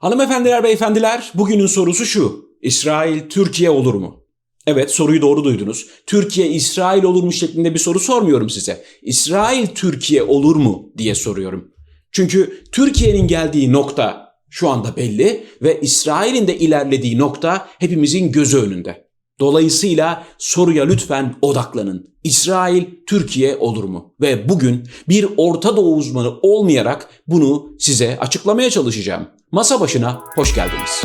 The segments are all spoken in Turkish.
Hanımefendiler, beyefendiler, bugünün sorusu şu. İsrail, Türkiye olur mu? Evet, soruyu doğru duydunuz. Türkiye, İsrail olur mu şeklinde bir soru sormuyorum size. İsrail, Türkiye olur mu diye soruyorum. Çünkü Türkiye'nin geldiği nokta şu anda belli ve İsrail'in de ilerlediği nokta hepimizin gözü önünde. Dolayısıyla soruya lütfen odaklanın. İsrail, Türkiye olur mu? Ve bugün bir Orta Doğu uzmanı olmayarak bunu size açıklamaya çalışacağım. Masa başına hoş geldiniz.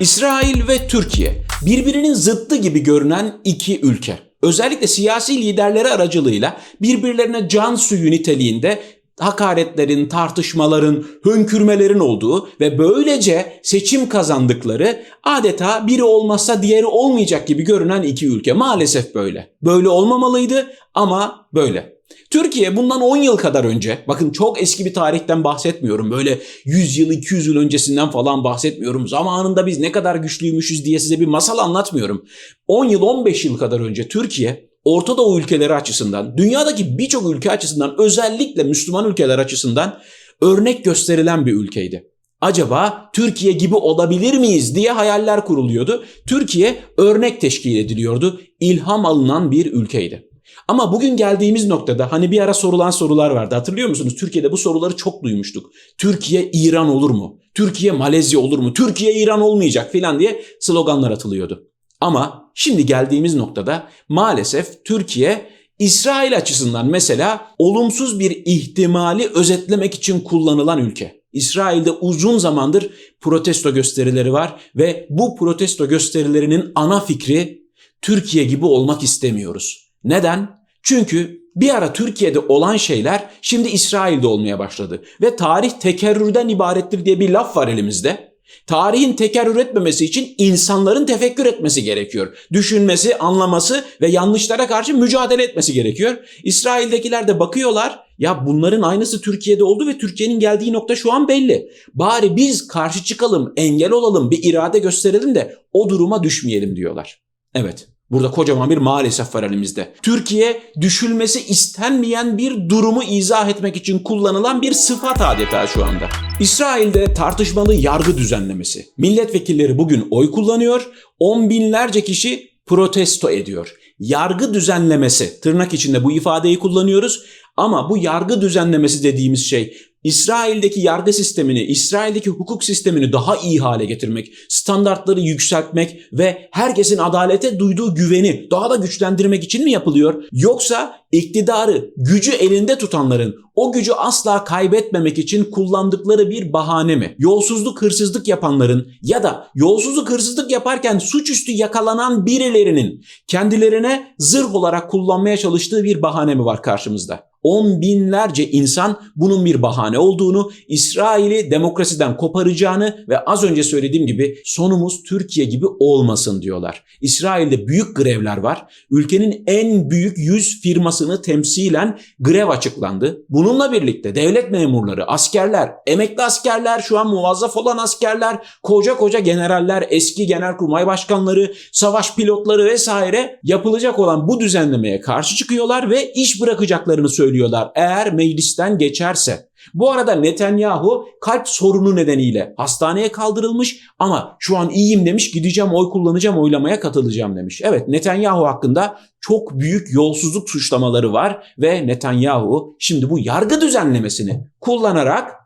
İsrail ve Türkiye birbirinin zıttı gibi görünen iki ülke. Özellikle siyasi liderleri aracılığıyla birbirlerine can suyu niteliğinde hakaretlerin, tartışmaların, hönkürmelerin olduğu ve böylece seçim kazandıkları adeta biri olmazsa diğeri olmayacak gibi görünen iki ülke. Maalesef böyle. Böyle olmamalıydı ama böyle. Türkiye bundan 10 yıl kadar önce, bakın çok eski bir tarihten bahsetmiyorum. Böyle 100 yıl, 200 yıl öncesinden falan bahsetmiyorum. Zamanında biz ne kadar güçlüymüşüz diye size bir masal anlatmıyorum. 10 yıl, 15 yıl kadar önce Türkiye Orta Doğu ülkeleri açısından, dünyadaki birçok ülke açısından, özellikle Müslüman ülkeler açısından örnek gösterilen bir ülkeydi. Acaba Türkiye gibi olabilir miyiz diye hayaller kuruluyordu. Türkiye örnek teşkil ediliyordu. İlham alınan bir ülkeydi. Ama bugün geldiğimiz noktada hani bir ara sorulan sorular vardı. Hatırlıyor musunuz? Türkiye'de bu soruları çok duymuştuk. Türkiye İran olur mu? Türkiye Malezya olur mu? Türkiye İran olmayacak filan diye sloganlar atılıyordu. Ama şimdi geldiğimiz noktada maalesef Türkiye İsrail açısından mesela olumsuz bir ihtimali özetlemek için kullanılan ülke. İsrail'de uzun zamandır protesto gösterileri var ve bu protesto gösterilerinin ana fikri Türkiye gibi olmak istemiyoruz. Neden? Çünkü bir ara Türkiye'de olan şeyler şimdi İsrail'de olmaya başladı ve tarih tekerrürden ibarettir diye bir laf var elimizde. Tarihin tekerrür etmemesi için insanların tefekkür etmesi gerekiyor. Düşünmesi, anlaması ve yanlışlara karşı mücadele etmesi gerekiyor. İsrail'dekiler de bakıyorlar ya bunların aynısı Türkiye'de oldu ve Türkiye'nin geldiği nokta şu an belli. Bari biz karşı çıkalım, engel olalım, bir irade gösterelim de o duruma düşmeyelim diyorlar. Evet, Burada kocaman bir maalesef var elimizde. Türkiye düşülmesi istenmeyen bir durumu izah etmek için kullanılan bir sıfat adeta şu anda. İsrail'de tartışmalı yargı düzenlemesi. Milletvekilleri bugün oy kullanıyor, on binlerce kişi protesto ediyor. Yargı düzenlemesi, tırnak içinde bu ifadeyi kullanıyoruz ama bu yargı düzenlemesi dediğimiz şey İsrail'deki yargı sistemini, İsrail'deki hukuk sistemini daha iyi hale getirmek, standartları yükseltmek ve herkesin adalete duyduğu güveni daha da güçlendirmek için mi yapılıyor? Yoksa iktidarı, gücü elinde tutanların o gücü asla kaybetmemek için kullandıkları bir bahane mi? Yolsuzluk, hırsızlık yapanların ya da yolsuzluk, hırsızlık yaparken suçüstü yakalanan birilerinin kendilerine zırh olarak kullanmaya çalıştığı bir bahane mi var karşımızda? On binlerce insan bunun bir bahane olduğunu, İsrail'i demokrasiden koparacağını ve az önce söylediğim gibi sonumuz Türkiye gibi olmasın diyorlar. İsrail'de büyük grevler var. Ülkenin en büyük 100 firmasını temsilen grev açıklandı. Bununla birlikte devlet memurları, askerler, emekli askerler, şu an muvazzaf olan askerler, koca koca generaller, eski genelkurmay başkanları, savaş pilotları vesaire yapılacak olan bu düzenlemeye karşı çıkıyorlar ve iş bırakacaklarını söylüyorlar eğer meclisten geçerse. Bu arada Netanyahu kalp sorunu nedeniyle hastaneye kaldırılmış ama şu an iyiyim demiş gideceğim oy kullanacağım oylamaya katılacağım demiş. Evet Netanyahu hakkında çok büyük yolsuzluk suçlamaları var ve Netanyahu şimdi bu yargı düzenlemesini kullanarak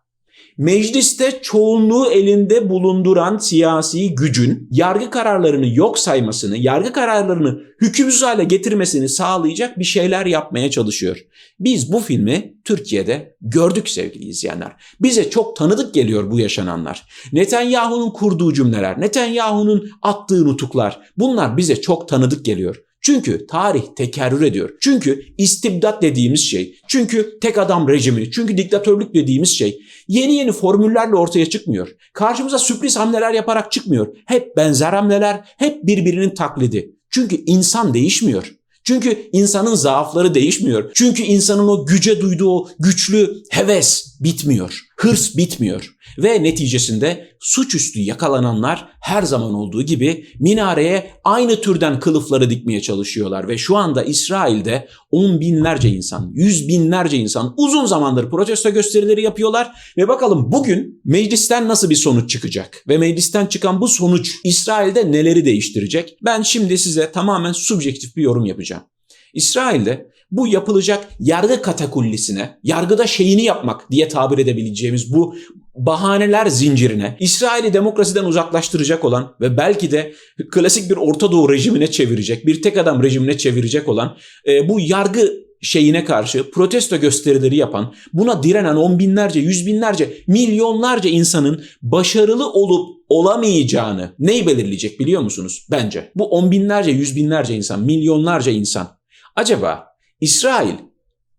mecliste çoğunluğu elinde bulunduran siyasi gücün yargı kararlarını yok saymasını, yargı kararlarını hükümsüz hale getirmesini sağlayacak bir şeyler yapmaya çalışıyor. Biz bu filmi Türkiye'de gördük sevgili izleyenler. Bize çok tanıdık geliyor bu yaşananlar. Netanyahu'nun kurduğu cümleler, Netanyahu'nun attığı nutuklar bunlar bize çok tanıdık geliyor. Çünkü tarih tekerrür ediyor. Çünkü istibdat dediğimiz şey, çünkü tek adam rejimi, çünkü diktatörlük dediğimiz şey yeni yeni formüllerle ortaya çıkmıyor. Karşımıza sürpriz hamleler yaparak çıkmıyor. Hep benzer hamleler, hep birbirinin taklidi. Çünkü insan değişmiyor. Çünkü insanın zaafları değişmiyor. Çünkü insanın o güce duyduğu o güçlü heves bitmiyor. Hırs bitmiyor ve neticesinde suçüstü yakalananlar her zaman olduğu gibi minareye aynı türden kılıfları dikmeye çalışıyorlar ve şu anda İsrail'de on binlerce insan, yüz binlerce insan uzun zamandır protesto gösterileri yapıyorlar ve bakalım bugün meclisten nasıl bir sonuç çıkacak ve meclisten çıkan bu sonuç İsrail'de neleri değiştirecek? Ben şimdi size tamamen subjektif bir yorum yapacağım. İsrail'de bu yapılacak yargı katakullisine, yargıda şeyini yapmak diye tabir edebileceğimiz bu bahaneler zincirine, İsrail'i demokrasiden uzaklaştıracak olan ve belki de klasik bir Orta Doğu rejimine çevirecek, bir tek adam rejimine çevirecek olan e, bu yargı şeyine karşı protesto gösterileri yapan, buna direnen on binlerce, yüz binlerce, milyonlarca insanın başarılı olup olamayacağını neyi belirleyecek biliyor musunuz? Bence. Bu on binlerce, yüz binlerce insan, milyonlarca insan. Acaba İsrail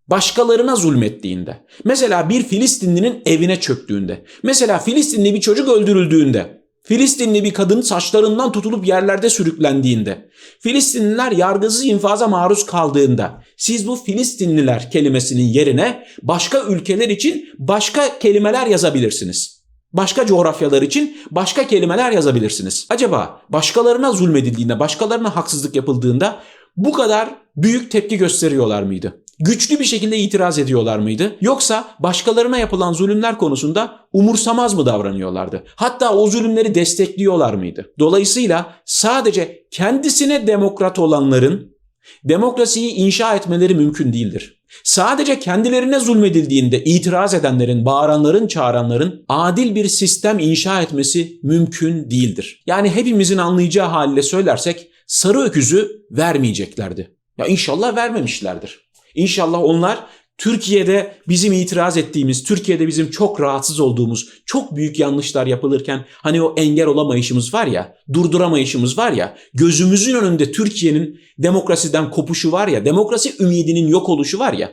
başkalarına zulmettiğinde, mesela bir Filistinlinin evine çöktüğünde, mesela Filistinli bir çocuk öldürüldüğünde, Filistinli bir kadın saçlarından tutulup yerlerde sürüklendiğinde, Filistinliler yargısız infaza maruz kaldığında, siz bu Filistinliler kelimesinin yerine başka ülkeler için başka kelimeler yazabilirsiniz. Başka coğrafyalar için başka kelimeler yazabilirsiniz. Acaba başkalarına zulmedildiğinde, başkalarına haksızlık yapıldığında bu kadar büyük tepki gösteriyorlar mıydı? Güçlü bir şekilde itiraz ediyorlar mıydı? Yoksa başkalarına yapılan zulümler konusunda umursamaz mı davranıyorlardı? Hatta o zulümleri destekliyorlar mıydı? Dolayısıyla sadece kendisine demokrat olanların demokrasiyi inşa etmeleri mümkün değildir. Sadece kendilerine zulmedildiğinde itiraz edenlerin, bağıranların, çağıranların adil bir sistem inşa etmesi mümkün değildir. Yani hepimizin anlayacağı haliyle söylersek sarı öküzü vermeyeceklerdi. Ya inşallah vermemişlerdir. İnşallah onlar Türkiye'de bizim itiraz ettiğimiz, Türkiye'de bizim çok rahatsız olduğumuz, çok büyük yanlışlar yapılırken hani o engel olamayışımız var ya, durduramayışımız var ya, gözümüzün önünde Türkiye'nin demokrasiden kopuşu var ya, demokrasi ümidinin yok oluşu var ya.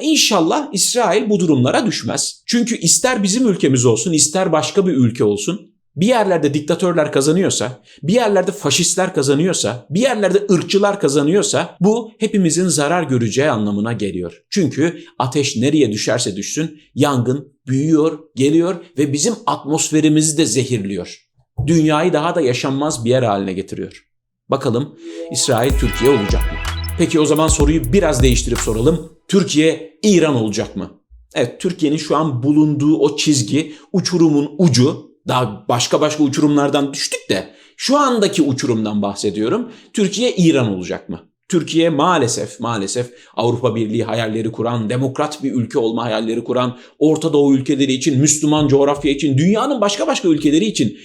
İnşallah İsrail bu durumlara düşmez. Çünkü ister bizim ülkemiz olsun, ister başka bir ülke olsun, bir yerlerde diktatörler kazanıyorsa, bir yerlerde faşistler kazanıyorsa, bir yerlerde ırkçılar kazanıyorsa bu hepimizin zarar göreceği anlamına geliyor. Çünkü ateş nereye düşerse düşsün yangın büyüyor, geliyor ve bizim atmosferimizi de zehirliyor. Dünyayı daha da yaşanmaz bir yer haline getiriyor. Bakalım İsrail Türkiye olacak mı? Peki o zaman soruyu biraz değiştirip soralım. Türkiye İran olacak mı? Evet Türkiye'nin şu an bulunduğu o çizgi uçurumun ucu daha başka başka uçurumlardan düştük de şu andaki uçurumdan bahsediyorum. Türkiye İran olacak mı? Türkiye maalesef maalesef Avrupa Birliği hayalleri kuran, demokrat bir ülke olma hayalleri kuran, Orta Doğu ülkeleri için, Müslüman coğrafya için, dünyanın başka başka ülkeleri için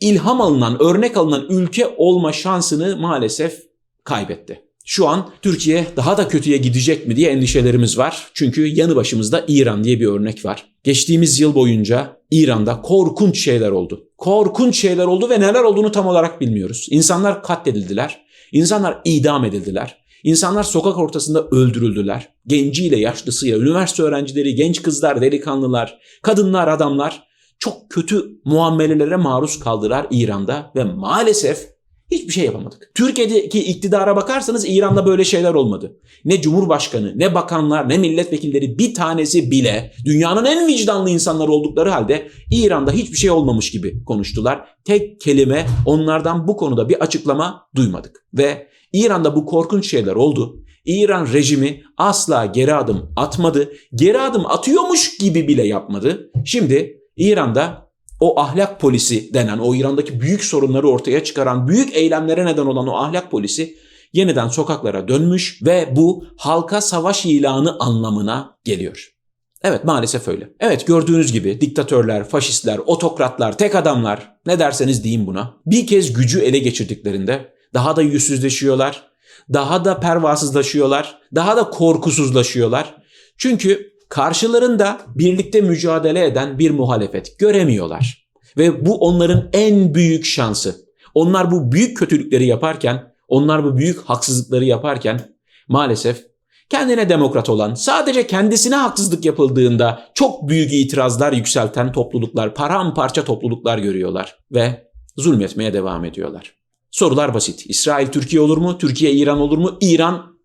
ilham alınan, örnek alınan ülke olma şansını maalesef kaybetti. Şu an Türkiye daha da kötüye gidecek mi diye endişelerimiz var. Çünkü yanı başımızda İran diye bir örnek var. Geçtiğimiz yıl boyunca İran'da korkunç şeyler oldu. Korkunç şeyler oldu ve neler olduğunu tam olarak bilmiyoruz. İnsanlar katledildiler. İnsanlar idam edildiler. İnsanlar sokak ortasında öldürüldüler. Genciyle, yaşlısıyla, üniversite öğrencileri, genç kızlar, delikanlılar, kadınlar, adamlar çok kötü muamelelere maruz kaldılar İran'da ve maalesef Hiçbir şey yapamadık. Türkiye'deki iktidara bakarsanız İran'da böyle şeyler olmadı. Ne cumhurbaşkanı, ne bakanlar, ne milletvekilleri bir tanesi bile dünyanın en vicdanlı insanları oldukları halde İran'da hiçbir şey olmamış gibi konuştular. Tek kelime onlardan bu konuda bir açıklama duymadık. Ve İran'da bu korkunç şeyler oldu. İran rejimi asla geri adım atmadı. Geri adım atıyormuş gibi bile yapmadı. Şimdi İran'da o ahlak polisi denen, o İran'daki büyük sorunları ortaya çıkaran, büyük eylemlere neden olan o ahlak polisi yeniden sokaklara dönmüş ve bu halka savaş ilanı anlamına geliyor. Evet maalesef öyle. Evet gördüğünüz gibi diktatörler, faşistler, otokratlar, tek adamlar ne derseniz deyin buna. Bir kez gücü ele geçirdiklerinde daha da yüzsüzleşiyorlar, daha da pervasızlaşıyorlar, daha da korkusuzlaşıyorlar. Çünkü karşılarında birlikte mücadele eden bir muhalefet göremiyorlar. Ve bu onların en büyük şansı. Onlar bu büyük kötülükleri yaparken, onlar bu büyük haksızlıkları yaparken maalesef kendine demokrat olan, sadece kendisine haksızlık yapıldığında çok büyük itirazlar yükselten topluluklar, paramparça topluluklar görüyorlar ve zulmetmeye devam ediyorlar. Sorular basit. İsrail Türkiye olur mu? Türkiye İran olur mu? İran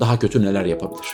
daha kötü neler yapabilir?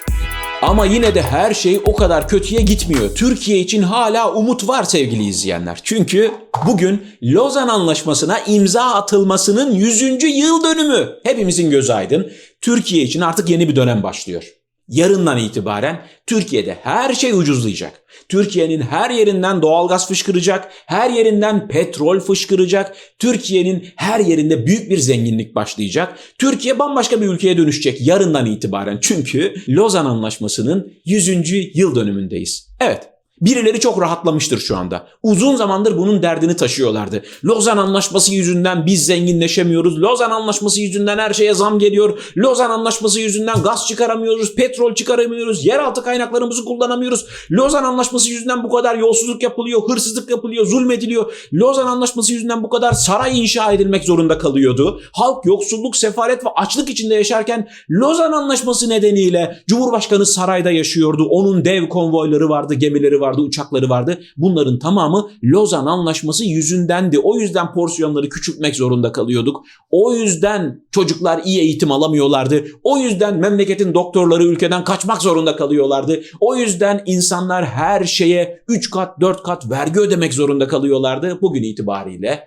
Ama yine de her şey o kadar kötüye gitmiyor. Türkiye için hala umut var sevgili izleyenler. Çünkü bugün Lozan Anlaşması'na imza atılmasının 100. yıl dönümü. Hepimizin gözü aydın. Türkiye için artık yeni bir dönem başlıyor. Yarından itibaren Türkiye'de her şey ucuzlayacak. Türkiye'nin her yerinden doğalgaz fışkıracak, her yerinden petrol fışkıracak. Türkiye'nin her yerinde büyük bir zenginlik başlayacak. Türkiye bambaşka bir ülkeye dönüşecek yarından itibaren. Çünkü Lozan Anlaşması'nın 100. yıl dönümündeyiz. Evet, Birileri çok rahatlamıştır şu anda. Uzun zamandır bunun derdini taşıyorlardı. Lozan Anlaşması yüzünden biz zenginleşemiyoruz. Lozan Anlaşması yüzünden her şeye zam geliyor. Lozan Anlaşması yüzünden gaz çıkaramıyoruz, petrol çıkaramıyoruz, yeraltı kaynaklarımızı kullanamıyoruz. Lozan Anlaşması yüzünden bu kadar yolsuzluk yapılıyor, hırsızlık yapılıyor, zulmediliyor. Lozan Anlaşması yüzünden bu kadar saray inşa edilmek zorunda kalıyordu. Halk yoksulluk, sefalet ve açlık içinde yaşarken Lozan Anlaşması nedeniyle Cumhurbaşkanı sarayda yaşıyordu. Onun dev konvoyları vardı, gemileri vardı, uçakları vardı. Bunların tamamı Lozan Anlaşması yüzündendi. O yüzden porsiyonları küçültmek zorunda kalıyorduk. O yüzden çocuklar iyi eğitim alamıyorlardı. O yüzden memleketin doktorları ülkeden kaçmak zorunda kalıyorlardı. O yüzden insanlar her şeye 3 kat 4 kat vergi ödemek zorunda kalıyorlardı. Bugün itibariyle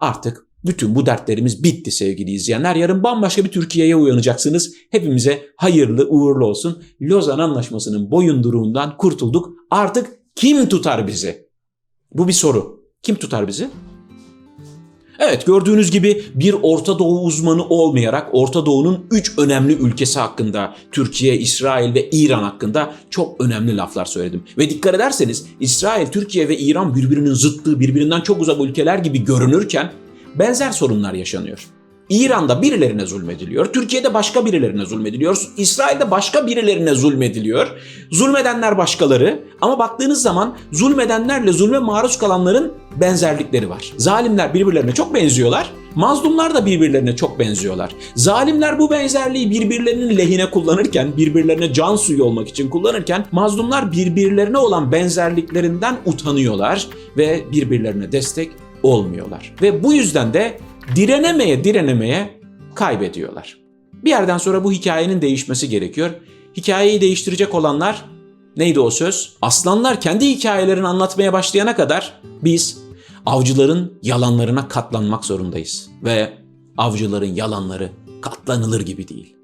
artık bütün bu dertlerimiz bitti sevgili izleyenler. Yarın bambaşka bir Türkiye'ye uyanacaksınız. Hepimize hayırlı uğurlu olsun. Lozan Anlaşması'nın boyunduruğundan kurtulduk. Artık kim tutar bizi? Bu bir soru. Kim tutar bizi? Evet gördüğünüz gibi bir Orta Doğu uzmanı olmayarak Orta Doğu'nun 3 önemli ülkesi hakkında Türkiye, İsrail ve İran hakkında çok önemli laflar söyledim. Ve dikkat ederseniz İsrail, Türkiye ve İran birbirinin zıttığı, birbirinden çok uzak ülkeler gibi görünürken benzer sorunlar yaşanıyor. İran'da birilerine zulmediliyor, Türkiye'de başka birilerine zulmediliyor, İsrail'de başka birilerine zulmediliyor. Zulmedenler başkaları ama baktığınız zaman zulmedenlerle zulme maruz kalanların benzerlikleri var. Zalimler birbirlerine çok benziyorlar, mazlumlar da birbirlerine çok benziyorlar. Zalimler bu benzerliği birbirlerinin lehine kullanırken, birbirlerine can suyu olmak için kullanırken mazlumlar birbirlerine olan benzerliklerinden utanıyorlar ve birbirlerine destek olmuyorlar. Ve bu yüzden de direnemeye direnemeye kaybediyorlar. Bir yerden sonra bu hikayenin değişmesi gerekiyor. Hikayeyi değiştirecek olanlar neydi o söz? Aslanlar kendi hikayelerini anlatmaya başlayana kadar biz avcıların yalanlarına katlanmak zorundayız. Ve avcıların yalanları katlanılır gibi değil.